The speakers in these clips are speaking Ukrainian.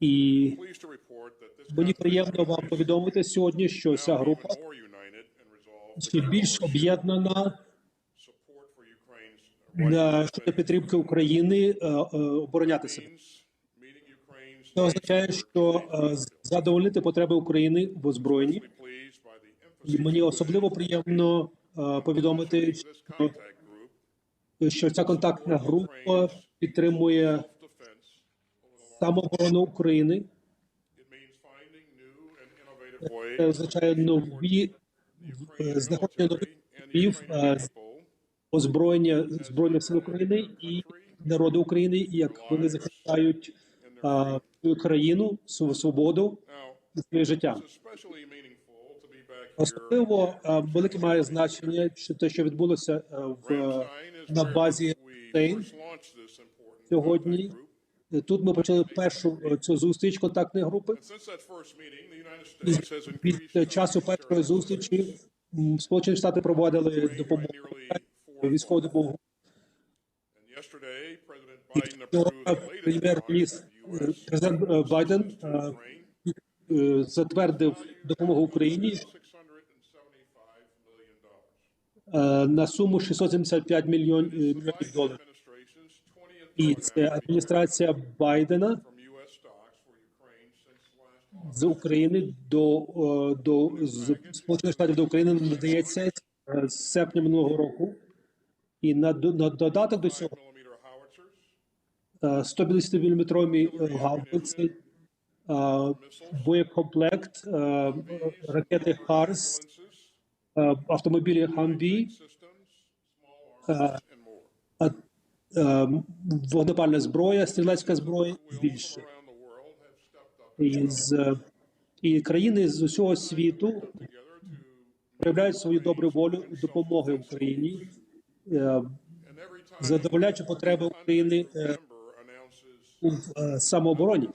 І мені приємно вам повідомити сьогодні, що ця група ще більш об'єднана щодо підтримки України е, е, обороняти себе. Це означає, що е, задовольнити потреби України в озброєнні. І мені особливо приємно повідомити, що, що ця контактна група підтримує самооборону України. Це означає нові е, знаходження нових способів е, озброєння збройних сил України і народу України, як вони захищають свою країну, свою свободу і своє життя. Особливо е, велике має значення, що те, що відбулося в на базі сьогодні. Group. Тут ми почали першу е, цю зустріч контактної групи. Від е, часу першої зустрічі Сполучені Штати проводили допомогу nearly військову допомогу. Прем'єр-міністр е, президент е, Байден е, е, затвердив допомогу Україні $675 million. е, на суму 675 мільйон, е, мільйонів доларів. Administration's 20th І це адміністрація Байдена з України до, е, до Сполучених Штатів до України надається е, з серпня минулого року. І на, на додаток до цього Millimeter howitzers, 150 мм гаубиці, боєкомплект, е, ракети Харс, автомобілі Хамві, systems, small arms, and more. е, е, вогнепальна зброя, стрілецька зброя більше. Up І, країни з усього світу проявляють свою добру волю допомоги Україні, е, and задовольняючи потреби України е, у е, самообороні.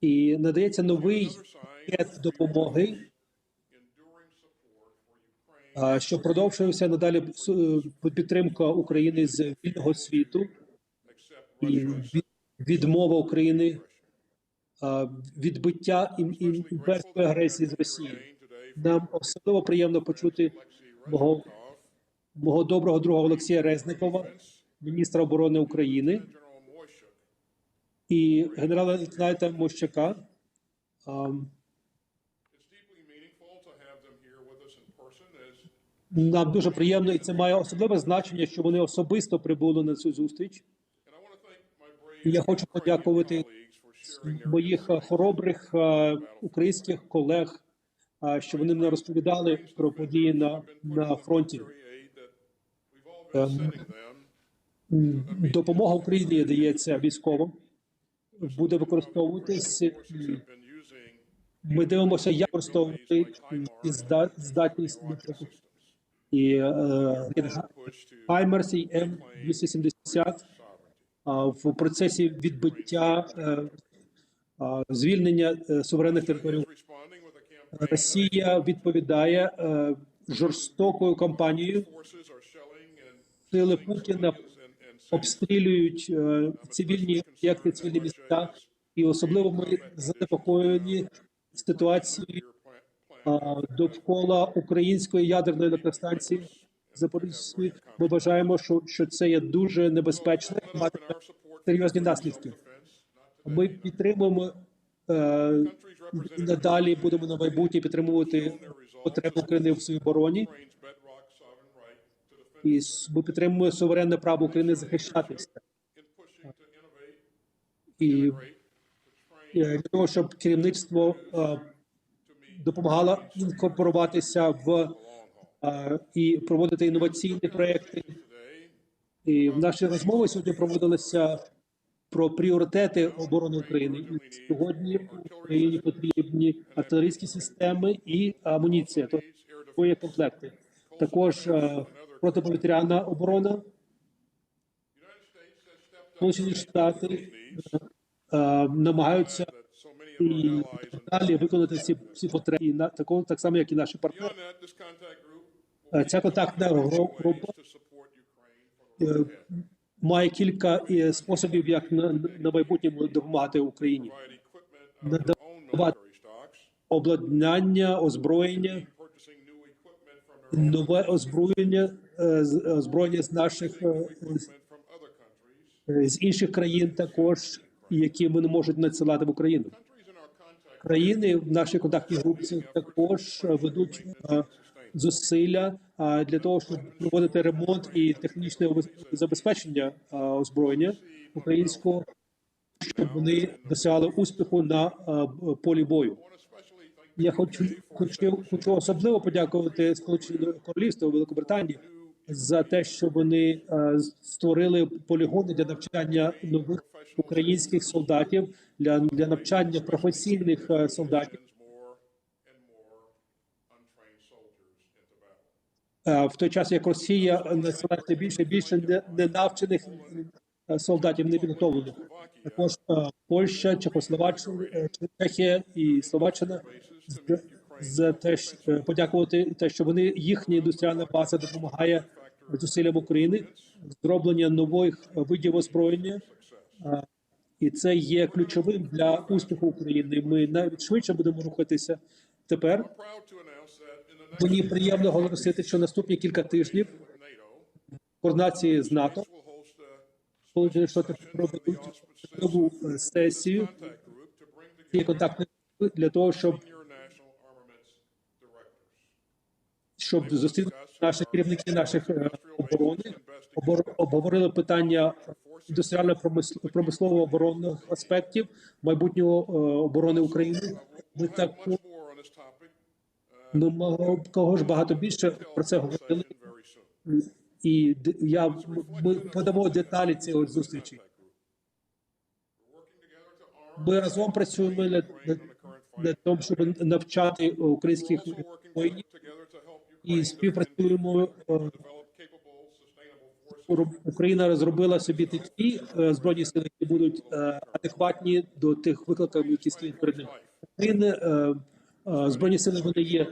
І надається новий пакет допомоги, що продовжується надалі е, підтримка України з вільного світу і відмова України відбиття ім- ім- імперської агресії з Росії. Нам особливо приємно почути мого, мого доброго друга Олексія Резникова, міністра оборони України, і генерала лейтенанта Мощака. Нам дуже приємно, і це має особливе значення, що вони особисто прибули на цю зустріч. я хочу подякувати моїх е, хоробрих е, українських колег, е, що вони не розповідали про події на, на фронті. Допомога Україні дається військовим, буде використовуватись. Ми дивимося, як використовувати здатність і е, push Хаймерс і М270 в процесі відбиття е, звільнення е, суверенних територій. Росія відповідає жорстокою кампанією. Сили Путіна обстрілюють цивільні об'єкти, цивільні міста, і особливо ми занепокоєні ситуацією довкола української ядерної електростанції Запорізької. Ми вважаємо, що, що це є дуже небезпечно support серйозні наслідки. Ми підтримуємо е, надалі будемо на майбутнє підтримувати потреби України в своїй обороні. І ми підтримуємо суверенне право України захищатися. І е, для того, щоб керівництво е, допомагало інкорпоруватися в е, і проводити інноваційні проекти. І в нашій розмові сьогодні проводилися про пріоритети оборони України. І сьогодні Україні потрібні артилерійські системи і амуніція, тобто боєкомплекти. Також е, протиповітряна оборона. Сполучені Штати е, е, намагаються і далі виконати всі, всі потреби, на такого так само, як і наші партнери. Е, Ця контактна група е, має кілька е, способів, як на, на майбутньому допомагати Україні. Надавати Обладнання, озброєння, нове озброєння, озброєння з наших з інших країн, також які вони можуть надсилати в Україну. Країни в нашій контактній групі також е, ведуть е, зусилля е, для того, щоб проводити ремонт і технічне забезпечення озброєння українського, щоб вони досягали успіху на полі бою. Я хочу, хочу, хочу особливо подякувати Сполученому Королівству Великобританії за те, що вони створили полігони для навчання нових українських солдатів для, для навчання професійних е, солдатів. Е, в той час, як Росія насилає все більше і більше не- ненавчених е, солдатів непідготовлених. Також е, Польща, Чехословаччина, Чехія і Словаччина з- за те, подякувати те, що вони їхня індустріальна база допомагає зусиллям України зроблення нових видів озброєння. Е, І це є ключовим для успіху України. Ми навіть швидше будемо рухатися тепер. Мені приємно оголосити, що наступні кілька тижнів координації з НАТО Сполучені Штати проведуть нову е, сесію цієї контактної для того, щоб щоб зустріти наших керівників наших е, оборони, обор- обговорили питання індустріально промис- промислового оборонних аспектів майбутнього е, оборони України. Ми також this topic ми кого ж багато більше про це говорили. І я ми подамо деталі цієї зустрічі. Ми разом працюємо над, над, тим, щоб навчати українських воїнів і співпрацюємо. Україна розробила собі такі е, збройні сили, які будуть е, адекватні до тих викликів, які стоять перед. України е, збройні сили вони є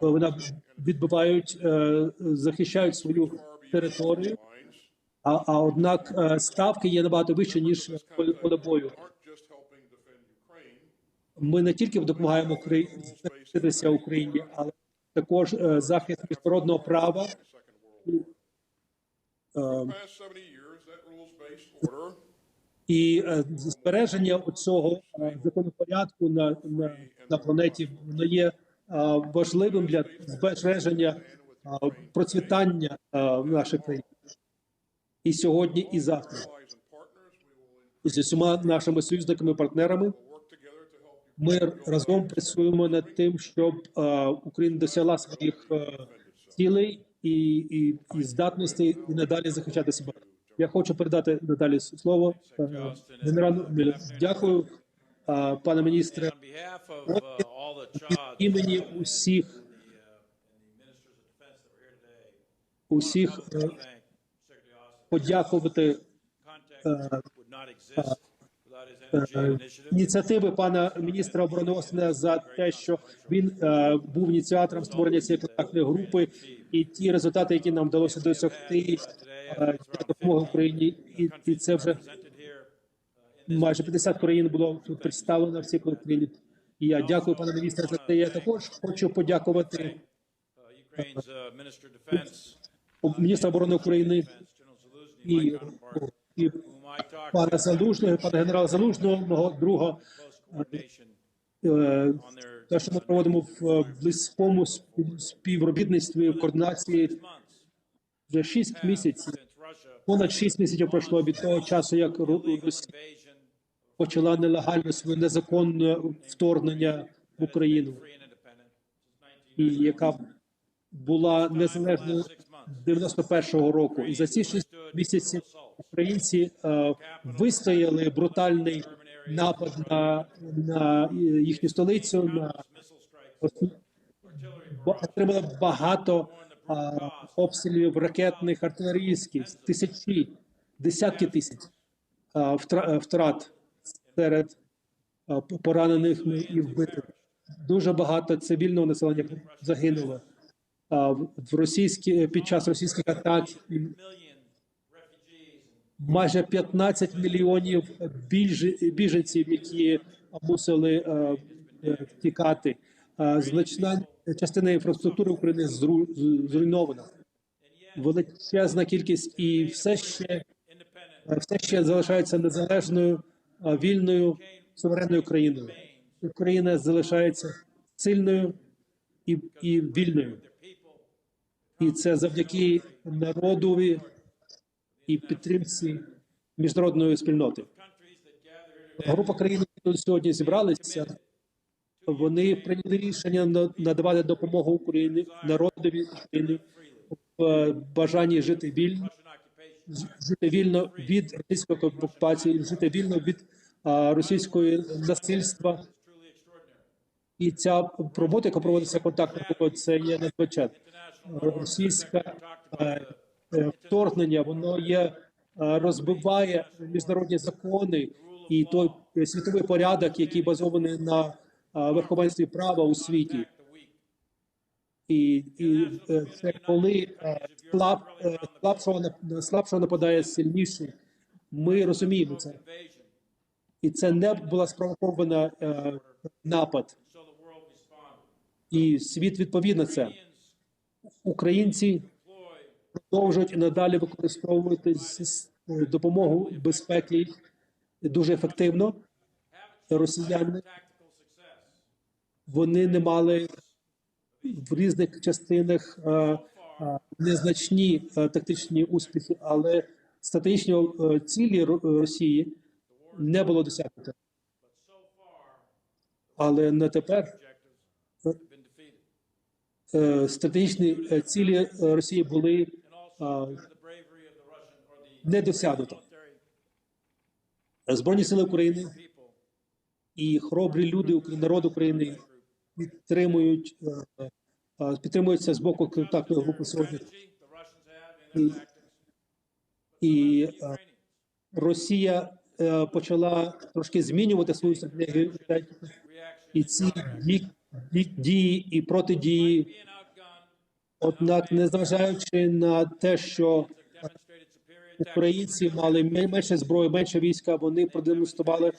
вона відбивають, захищають свою територію. А, а однак ставки є набагато вище ніж поле бою. Ми не тільки допомагаємо Україні Україні, але також захист міжнародного права. І е, збереження цього законопорядку на, на, на планеті воно є е, важливим для збереження е, процвітання е, в нашій країні. І сьогодні, і завтра. З усіма нашими союзниками, партнерами ми разом працюємо над тим, щоб е, Україна досягла своїх е, цілей і, і, і здатностей і надалі захищати себе. Я хочу передати надалі слово е, генералу Дякую, пане міністре. Uh, Від імені усіх усіх е, подякувати ініціативи пана міністра оборони Остина за те, що він е, був ініціатором створення цієї контактної групи, і ті результати, які нам вдалося досягти е, допомоги Україні, і, і це вже майже 50 країн було тут представлено в цій Україні. І я дякую пане міністре за це. Я також хочу подякувати міністра оборони України і, і пана Залужного, пана генерала Залужного, мого друга. е, Те, що ми проводимо в е, близькому спів- співробітництві, в координації вже 6 місяців. Понад 6 місяців пройшло від того часу, як Росія почала нелегальне своє незаконне вторгнення в Україну, free and independent, since 19 і яка була незалежною з 91-го року. І за ці 6 місяців українці е, вистояли брутальний напад на, на їхню столицю, на отримали багато а, обстрілів ракетних, артилерійських, тисячі, десятки тисяч а, втра- втрат серед а, поранених і вбитих. Дуже багато цивільного населення загинуло в російські під час російських атак. Майже 15 мільйонів біж- біженців, які мусили е, е, втікати. Е, Значна частина інфраструктури України зру- зруйнована. Величезна кількість і все ще е, все ще залишається незалежною, е, вільною, суверенною країною. Україна залишається сильною і, і вільною. І це завдяки народові і підтримці міжнародної спільноти. Група країн, які сьогодні зібралися, вони прийняли рішення на- надавати допомогу Україні, народові України в е, бажанні жити вільно, жити вільно від російської окупації, жити вільно від російської насильства. І ця робота, яка проводиться контактною групою, це є надзвичайно. Російське е, е, вторгнення, воно є е, розбиває міжнародні закони і той світовий порядок, який базований на е, верховенстві права у світі. І, і е, це коли слаб, слабшого слабшого нападає сильніший. Ми розуміємо це. І це не була спровокована е, напад. І світ відповів на це. Українці продовжують і надалі використовувати допомогу безпеки дуже ефективно. Росіяни вони не мали в різних частинах е, е, незначні е, тактичні успіхи, але стратегічні цілі Росії не було досягнуто. Але на тепер стратегічні цілі Росії були не досягнуто. Збройні сили України і хоробрі люди, народ України підтримують е, е, підтримуються з боку контактної групи сьогодні. І, і е, Росія почала трошки змінювати свою стратегію, і ці ді- ді- дії і протидії. Однак, незважаючи на те, що українці мали менше зброї, менше війська, вони продемонстрували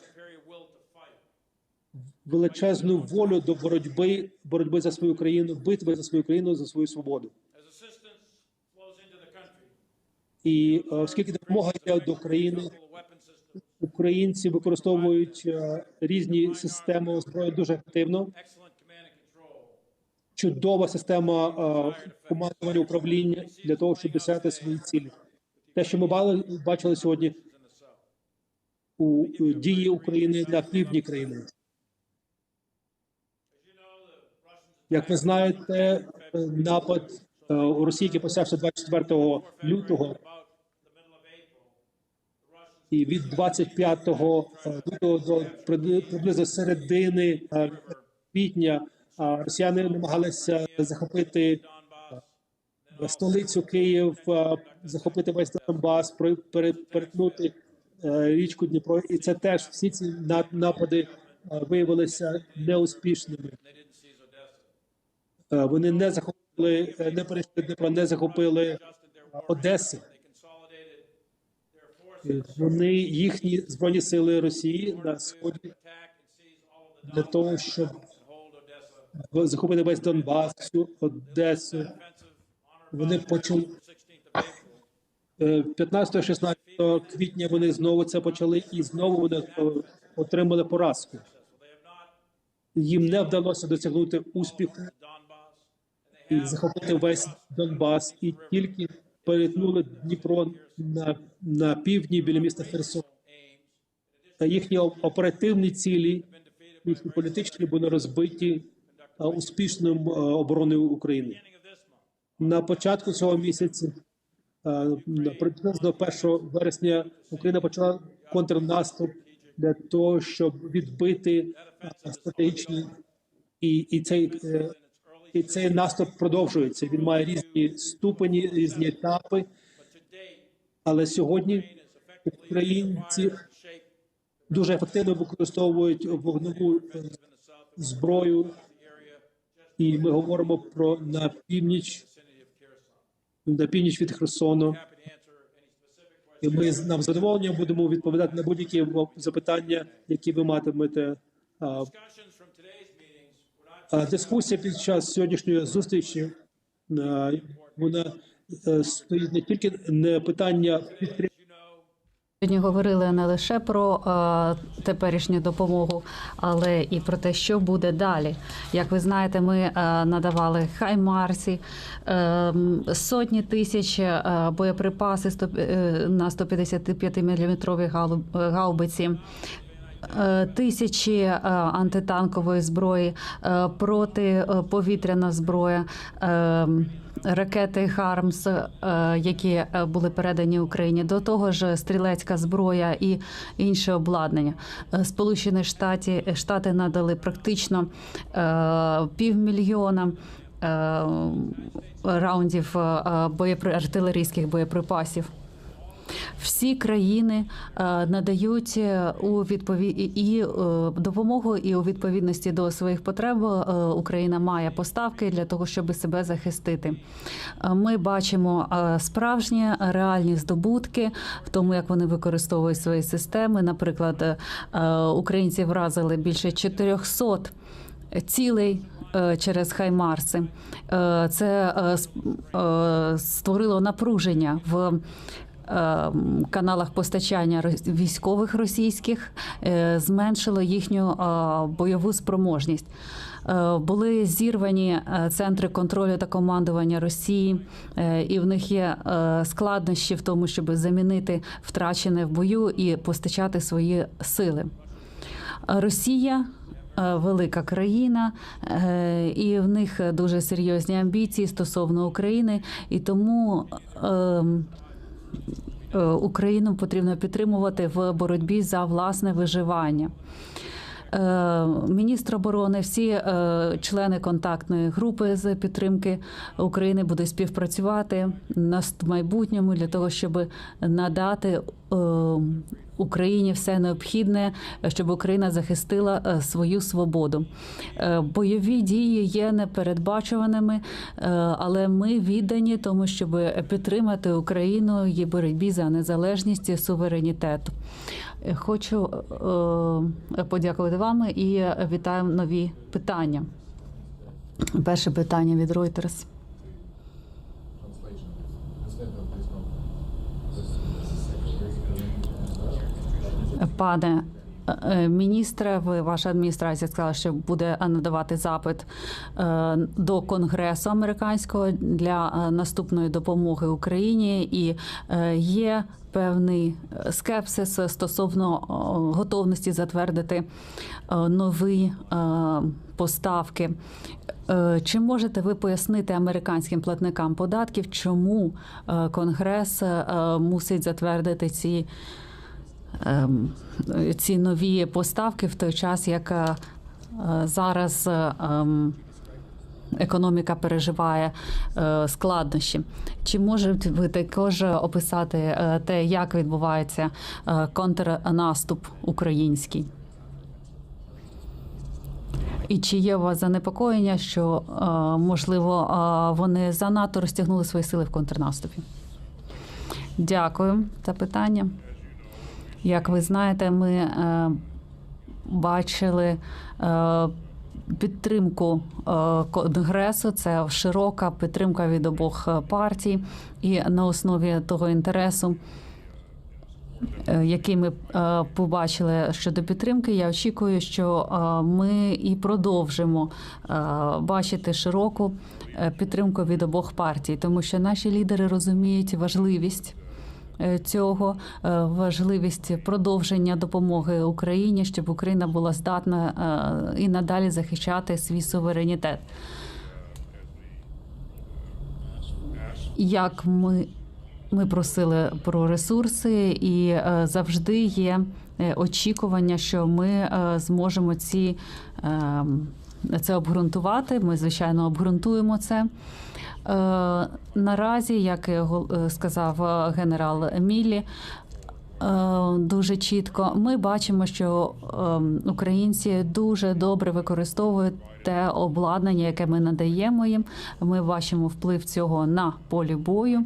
величезну волю до боротьби, боротьби за свою країну, битви за свою країну, за свою свободу. І е, оскільки допомога йде до країни, українці використовують е, різні системи озброєння дуже активно. Чудова система е, командування управління для того, щоб досягти свої цілі. Те, що ми бали- бачили сьогодні у е, дії України на півдні країни. Як ви знаєте, е, напад е, у Росії, який почався 24 лютого, і від 25 лютого до при- приблизно середини е, квітня е, росіяни намагалися захопити е, столицю Київ, е, захопити весь Донбас, перетнути е, річку Дніпро. І це теж всі ці на- напади виявилися неуспішними. Вони не захопили, не перейшли Дніпро, не захопили Одеси. Вони їхні збройні сили Росії на сході для того, щоб захопити весь Донбас, всю Одесу. Вони почали е, 15-16 квітня. Вони знову це почали, і знову вони е, отримали поразку. Їм не вдалося досягнути успіху і захопити весь Донбас, і тільки перетнули Дніпро на, на півдні біля міста Херсон. Та їхні оперативні цілі, їхні політичні були розбиті успішним а, обороною України. На початку цього місяця, на- приблизно 1 вересня, Україна почала контрнаступ для того, щоб відбити стратегічні і, і цей. е, і цей наступ продовжується. Він має різні ступені, різні етапи. Але сьогодні українці дуже ефективно використовують вогневу е, зброю, і ми говоримо про на північ, на північ від Херсону. І ми нам задоволенням будемо відповідати на будь-які запитання, які ви матимете. Дискусія під час сьогоднішньої зустрічі вона е, стоїть не тільки не питання підтримки. Сьогодні говорили не лише про е, теперішню допомогу, але і про те, що буде далі. Як ви знаєте, ми е, надавали хаймарсі, е, сотні тисяч е, боєприпаси 100, е, на 155 мм гаубиці. е, Тисячі е, антитанкової зброї, е, протиповітряна зброя, е, ракети Хармс, е, які е, були передані Україні. До того ж, стрілецька зброя і інше обладнання. Е, Сполучені Штати, Штати надали практично півмільйона. Раундів боєпри... артилерійських боєприпасів. Всі країни е, надають е, у відпові... і е, допомогу, і у відповідності до своїх потреб Україна має поставки для того, щоб себе захистити. Ми бачимо справжні реальні здобутки в тому, як вони використовують свої системи. Наприклад, українці вразили більше 400 цілей через Хаймарси. Це створило напруження в каналах постачання військових російських, е, зменшило їхню е, бойову спроможність. Е, Були зірвані центри контролю та командування Росії, і в них є складнощі в тому, щоб замінити втрачене в бою і постачати свої сили. Росія велика країна, і в них дуже серйозні амбіції стосовно України, і тому. Е, Україну потрібно підтримувати в боротьбі за власне виживання. Е, Міністр оборони, всі е, члени контактної групи з підтримки України будуть співпрацювати на майбутньому для того, щоб надати Україні все необхідне, щоб Україна захистила е, свою свободу. Е, Бойові дії є непередбачуваними, е, але ми віддані тому, щоб підтримати Україну її боротьбі за незалежність і суверенітет. Хочу подякувати вам і вітаю нові питання. Перше питання від Reuters. Пане е, міністре, ви ваша адміністрація сказала, що буде надавати запит е, до Конгресу американського для е, наступної допомоги Україні, і е, є певний скепсис стосовно е, готовності затвердити е, нові е, поставки. Е, Чи можете ви пояснити американським платникам податків, чому е, Конгрес е, мусить затвердити ці? Ем, ці нові поставки в той час, як е, зараз ем, економіка переживає е, складнощі. Чи можете ви також описати е, те, як відбувається контрнаступ український? І чи є у вас занепокоєння, що можливо вони занадто розтягнули свої сили в контрнаступі? Дякую за питання. Як ви знаєте, ми е, бачили е, підтримку е, конгресу. Це широка підтримка від обох партій, і на основі того інтересу. Який ми побачили щодо підтримки, я очікую, що ми і продовжимо бачити широку підтримку від обох партій, тому що наші лідери розуміють важливість цього е, важливість продовження допомоги Україні, щоб Україна була здатна е, і надалі захищати свій суверенітет. Як ми, ми просили про ресурси, і е, завжди є е, очікування, що ми е, зможемо ці. е, Це обґрунтувати. Ми звичайно обґрунтуємо це. Е, Наразі, як е, сказав е, генерал Міллі, е, дуже чітко ми бачимо, що е, українці дуже добре використовують те обладнання, яке ми надаємо їм. Ми бачимо вплив цього на полі бою.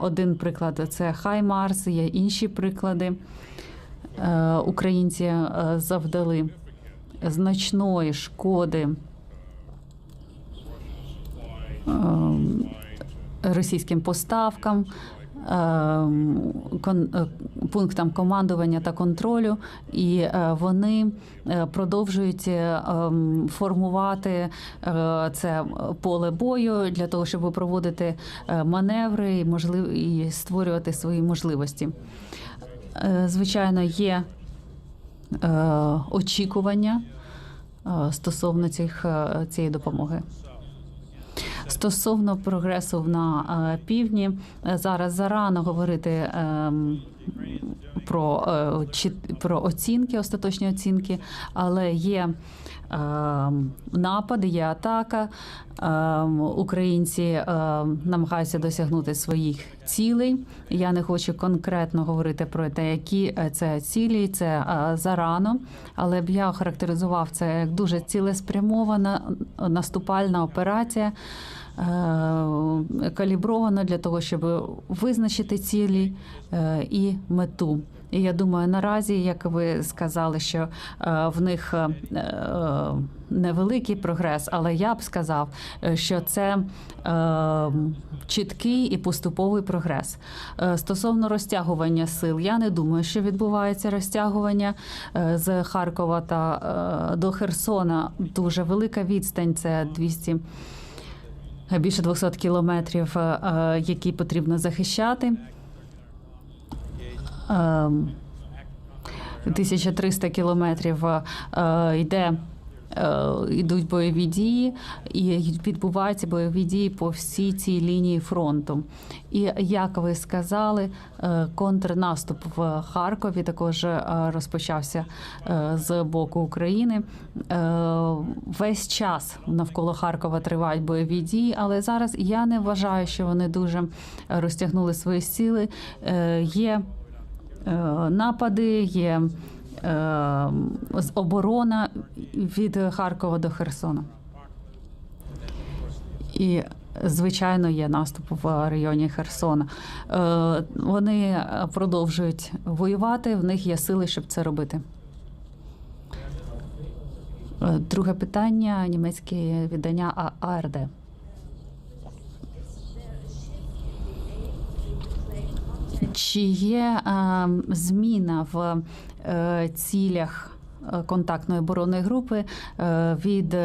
Один приклад це Хаймарс, є інші приклади. Українці завдали значної шкоди ем, російським поставкам, ем, е, пунктам командування та контролю, і е, вони е, продовжують ем, формувати це поле бою для того, щоб проводити маневри і можлив і створювати свої можливості. Звичайно, є очікування стосовно цих, цієї допомоги. Стосовно прогресу на е, півдні, е, зараз зарано говорити ем, про, е, про оцінки, остаточні оцінки, але є ем, напади, є атака. Ем, Українці намагаються досягнути своїх цілей. Я не хочу конкретно говорити про те, які це цілі, це зарано, але б я охарактеризував це як дуже цілеспрямована наступальна операція. Е, Калібрована для того, щоб визначити цілі е, і мету. І я думаю, наразі, як ви сказали, що е, в них невеликий прогрес, але я б сказав, що це чіткий і поступовий прогрес. Стосовно розтягування сил, я не думаю, що відбувається розтягування з Харкова та до Херсона. Дуже велика відстань. Це 200 більше 200 кілометрів, е, е, які потрібно захищати. Ем, 1300 кілометрів е, е, йде. Е, Йдуть бойові дії, і відбуваються бойові дії по всій цій лінії фронту. І як ви сказали, е, контрнаступ в Харкові також е, розпочався з боку України. Весь час навколо Харкова тривають бойові дії, але зараз я не вважаю, що вони дуже розтягнули свої сили. Є напади, є з- оборона від Харкова до Херсона. І, звичайно, є наступ в районі Херсона. Е, Вони продовжують воювати, в них є сили, щоб це робити. Е, Друге питання німецьке видання А- АРД. Чи є е, зміна в е, цілях е, контактної оборонної групи від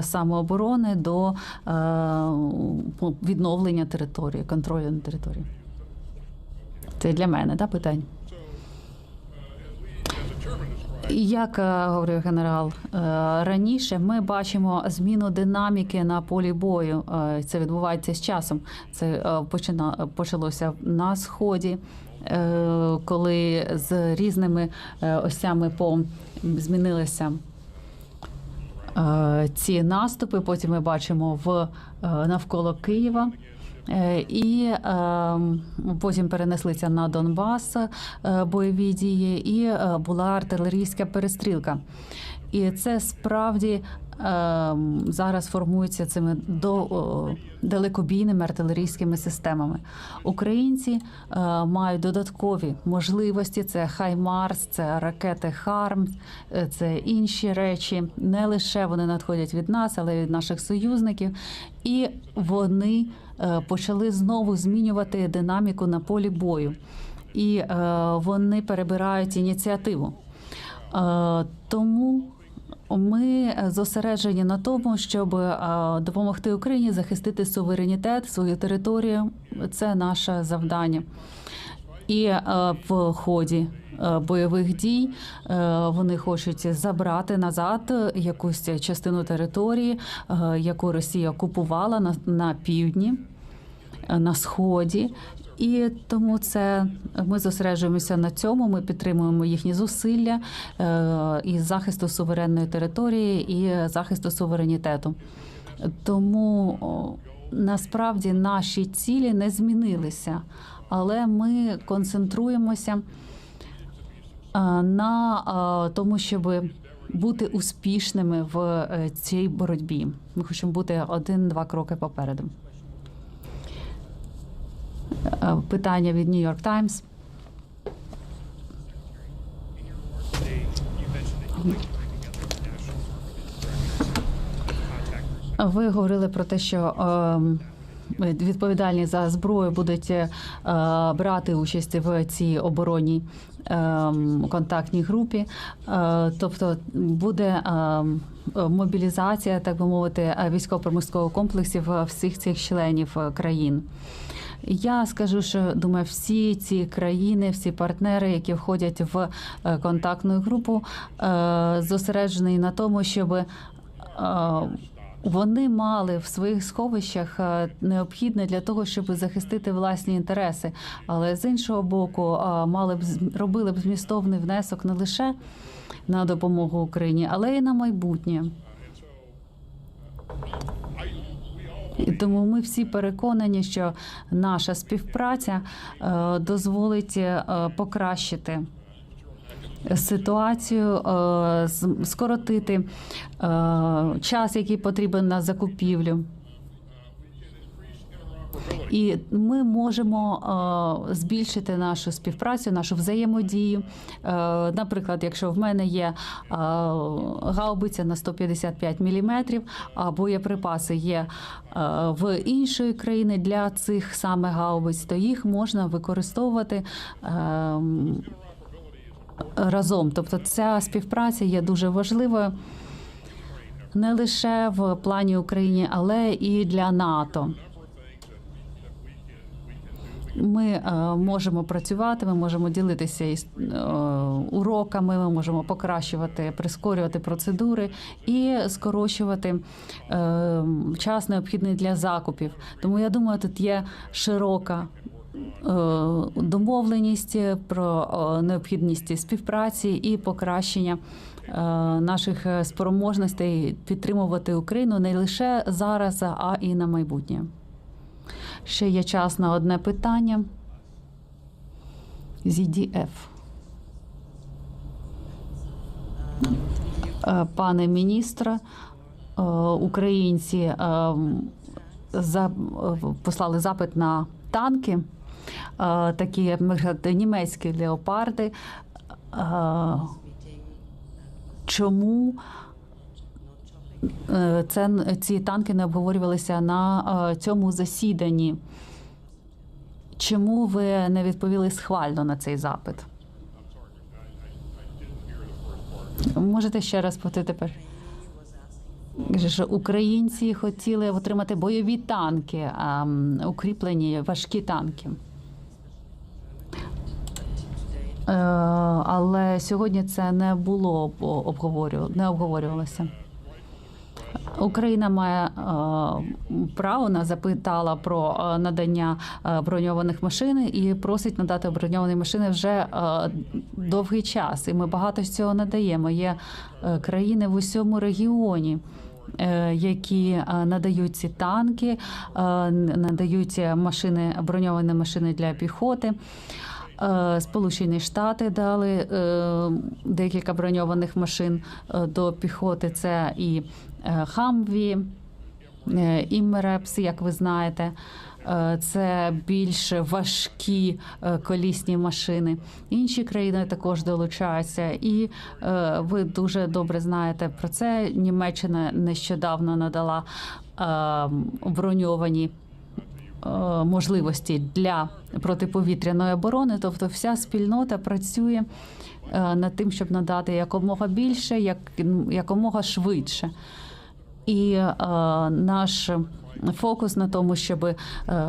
самооборони до відновлення території, контролю на території? Це для мене, та питання? Як е, говорив генерал е, раніше, ми бачимо зміну динаміки на полі бою. Е, Це відбувається з часом. Це почалося на сході, коли з різними осями по змінилися ці наступи. Потім ми бачимо в навколо Києва. Е, І е, потім перенеслися на Донбас е, бойові дії, і е, була артилерійська перестрілка. І це справді е, зараз формується цими до далекобійними артилерійськими системами. Українці мають додаткові можливості: це Хаймарс, це ракети Харм, це інші речі. Не лише вони надходять від нас, але й від наших союзників, і вони почали знову змінювати динаміку на полі бою, і е, вони перебирають ініціативу. Е, Тому ми зосереджені на тому, щоб е, допомогти Україні захистити суверенітет, свою територію. Це наше завдання. І е, в ході е, бойових дій е, вони хочуть забрати назад якусь частину території, яку Росія окупувала на, півдні, на сході. І тому це ми зосереджуємося на цьому. Ми підтримуємо їхні зусилля із захисту суверенної території і захисту суверенітету. Тому насправді наші цілі не змінилися, але ми концентруємося на тому, щоб бути успішними в е, цій боротьбі. Ми хочемо бути один-два кроки попереду. Е, Питання від New York Times. Ви говорили про те, що ем, відповідальні за зброю будуть е, брати участь в цій оборонній ем, контактній групі. Е, Тобто буде ем, мобілізація, так би мовити, військово-промислового комплексів всіх цих членів е, країн. Я скажу, що думаю, всі ці країни, всі партнери, які входять в контактну групу, зосереджені на тому, щоб вони мали в своїх сховищах е, необхідне для того, щоб захистити власні інтереси, але з іншого боку, е, мали б робили б змістовний внесок не лише на допомогу Україні, але й на майбутнє. І тому ми всі переконані, що наша співпраця е, дозволить покращити ситуацію, е, скоротити е, час, який потрібен на закупівлю. І ми можемо е, збільшити нашу співпрацю, нашу взаємодію. Наприклад, якщо в мене є гаубиця на 155 мм, а боєприпаси є в іншої країни для цих саме гаубиць, то їх можна використовувати. Разом. Тобто ця співпраця є дуже важливою не лише в плані України, але і для НАТО. Ми е, можемо працювати, ми можемо ділитися е, уроками, ми можемо покращувати, прискорювати процедури і скорочувати е, час необхідний для закупів. Тому я думаю, тут є широка домовленість про е, необхідність співпраці і покращення е, наших е, спроможностей підтримувати Україну не лише зараз, а і на майбутнє. Ще є час на одне питання. ZDF. Е, Пане міністре, е, українці е, е, послали запит на танки, е, такі як німецькі леопарди. Е, Чому е, це, ці танки не обговорювалися на е, цьому засіданні? Чому ви не відповіли схвально на цей запит? Можете ще раз повторити тепер? Що Українці хотіли отримати бойові танки, а, укріплені важкі танки. Е, але сьогодні це не було обговорю, не обговорювалося. Україна має е, право, вона запитала про е, надання броньованих машин і просить надати броньовані машини вже довгий час. І ми багато з цього надаємо. Є країни в усьому регіоні. Які надають ці танки, надають машини, броньовані машини для піхоти. Е, Сполучені Штати дали е, декілька броньованих машин е, до піхоти. Це і Хамві, і Мерепс, як ви знаєте. Це більш важкі колісні машини. Інші країни також долучаються, і ви дуже добре знаєте про це. Німеччина нещодавно надала броньовані можливості для протиповітряної оборони. Тобто, вся спільнота працює е, над тим, щоб надати якомога більше, як якомога швидше. І е, наш фокус на тому, щоб е,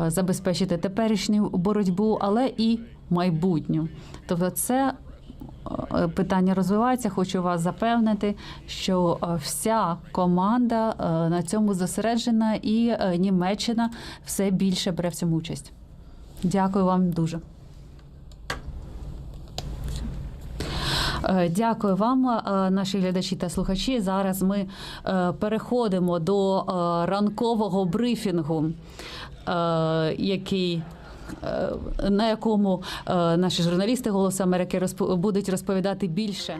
забезпечити теперішню боротьбу, але і майбутню. Тобто, це е, питання розвивається. Хочу вас запевнити, що е, вся команда е, на цьому зосереджена, і е, Німеччина все більше бере в цьому участь. Дякую вам дуже. Е, Дякую вам, е, наші глядачі та слухачі. Зараз ми е, переходимо до е, ранкового брифінгу, е, який. Е, На якому е, наші журналісти Голосу Америки будуть розповідати більше